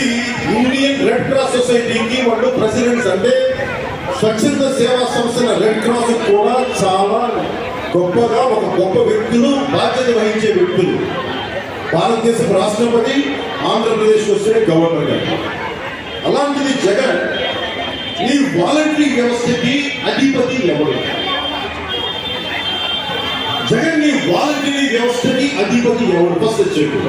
ఇది Indian red cross సొసైటీకి వాళ్ళు ప్రెసిడెంట్స్ అంటే స్వచ్ఛంద సేవా సంస్థల రెడ్ క్రాస్ కూడా చాలా గొప్పగా ఒక గొప్ప వ్యక్తులు బాధ్యత వహించే వ్యక్తులు. భారతదేశపు రాష్ట్రపతి ఆంధ్రప్రదేశ్ వస్తే గవర్నర్ గారు. అలాంటిది జగన్ ఈ వాలంటరీ వ్యవస్థకి అధిపతి ఎవరు? జగన్ ఈ వాలంటరీ వ్యవస్థకి అధిపతి ఎవరు? ఫస్ట్ చెప్పు.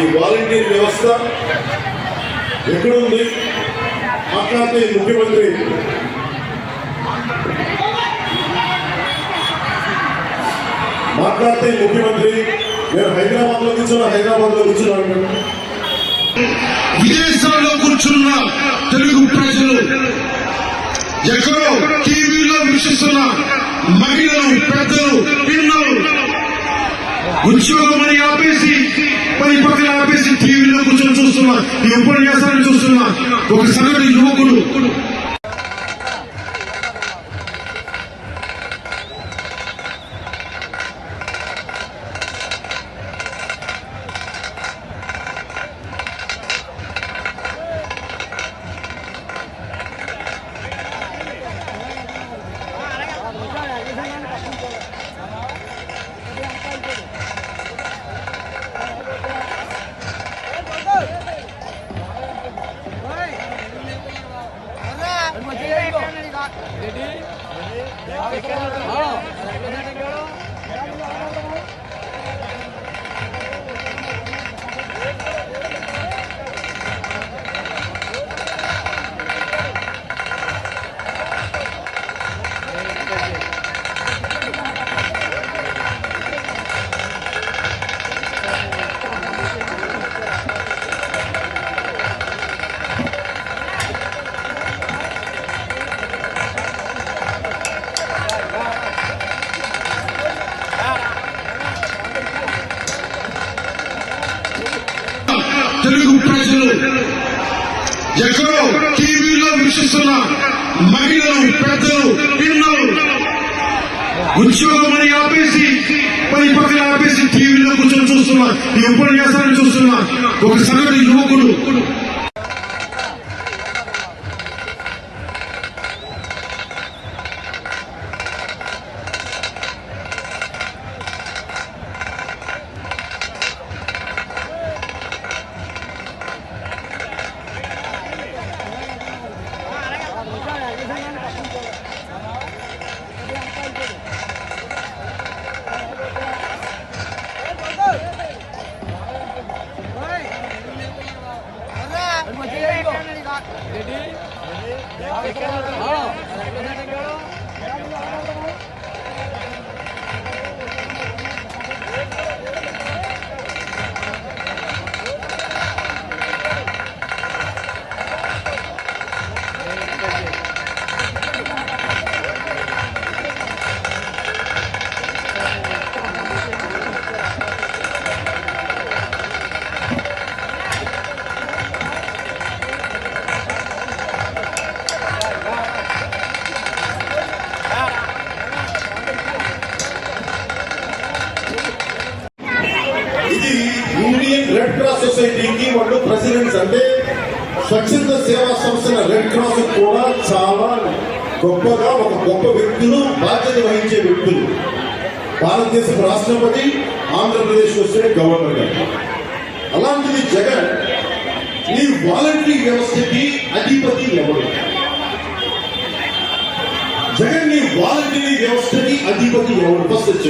ఈ వాలంటీర్ వ్యవస్థ ఎక్కడుంది? మాట్లాడితే ముఖ్యమంత్రి. మాట్లాడితే ముఖ్యమంత్రి. నేను హైదరాబాద్లో కూర్చున్నా హైదరాబాద్లో కూర్చున్నాను విదేశాల్లో కూర్చున్న తెలుగు ప్రజలు ఎక్కడో టీవీలో వీక్షిస్తున్న మహిళలు పెద్దలు పిల్లలు ఉద్యోగం అని ఆపేసి పది పక్కన ఆపేసి టీవీలో కూర్చొని చూస్తున్నా ఈ ఉపన్యాసాన్ని చూస్తున్నా ఒక సగటు యువకుడు ఎక్కడో టీవీలో వీక్షిస్తున్న మహిళలు పెద్దలు పిల్లలు. ఉద్యోగం అని ఆపేసి పది పక్కన ఆపేసి టీవీలో కూర్చొని చూస్తున్నా ఈ ఉపన్యాసాన్ని చూస్తున్నా. ఒక సగటు యువకుడు సేవా సంస్థ రెడ్ క్రాస్ కూడా చాలా గొప్పగా ఒక గొప్ప వ్యక్తులు బాధ్యత వహించే వ్యక్తులు. భారతదేశపు రాష్ట్రపతి ఆంధ్రప్రదేశ్ వస్తే గవర్నర్ గారు. అలాంటిది జగన్ ఈ వాలంటరీ వ్యవస్థకి అధిపతి ఎవరు? జగన్ నీ వాలంటరీ వ్యవస్థకి అధిపతి ఎవరు? ఫస్ట్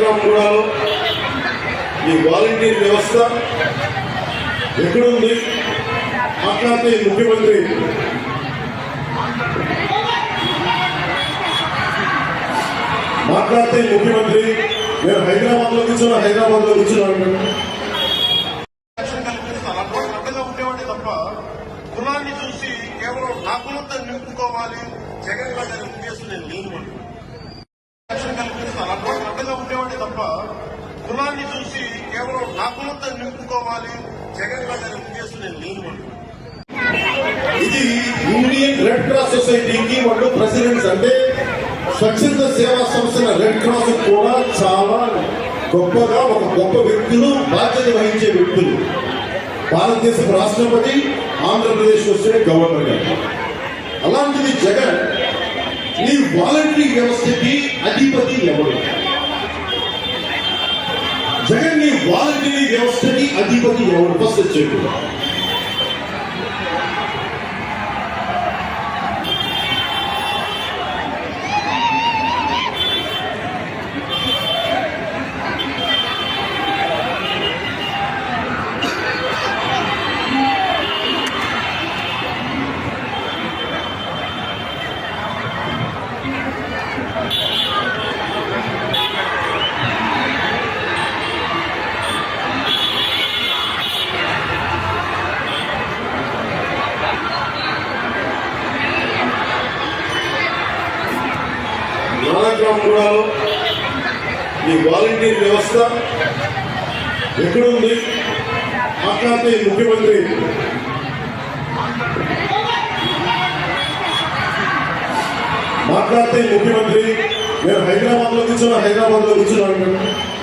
చెప్పు వాలంటీర్ వ్యవస్థ ఎక్కడుంది? మాట్లాడితే ముఖ్యమంత్రి. మాట్లాడితే ముఖ్యమంత్రి. నేను హైదరాబాద్లో కూర్చున్నా హైదరాబాద్లో కూర్చున్నాను ఉండేవాడే తప్ప కులాన్ని చూసి కేవలం నా కులంతో నింపుకోవాలి జగన్ గారి ఉద్దేశం నేను లేను అని. రక్షణ కల్పిస్తారు అటువంటి అడ్డగా ఉండేవాడే తప్ప కులాన్ని చూసి కేవలం నా కులంతో నింపుకోవాలి జగన్ గారి ఉద్దేశం నేను లేను అని. ఇది ఇండియన్ రెడ్ క్రాస్ సొసైటీకి వాళ్ళు ప్రెసిడెంట్స్ అంటే స్వచ్ఛంద సేవా సంస్థల రెడ్ క్రాస్ కూడా చాలా గొప్పగా ఒక గొప్ప వ్యక్తులు బాధ్యత వహించే వ్యక్తులు. భారతదేశపు రాష్ట్రపతి ఆంధ్రప్రదేశ్ వస్తే గవర్నర్ గారు. అలాంటిది జగన్ ఈ వాలంటరీ వ్యవస్థకి అధిపతి ఎవరు? జగన్ నీ వాలంటరీ వ్యవస్థకి అధిపతి ఎవరు? ఫస్ట్ చెప్పారు చెప్పు నానక్రామగూడలో ఈ వాలంటీర్ వ్యవస్థ ఎక్కడుంది? మాట్లాడితే ముఖ్యమంత్రి. మాట్లాడితే ముఖ్యమంత్రి. నేను హైదరాబాద్లో కూర్చున్నా హైదరాబాద్లో కూర్చున్నాను.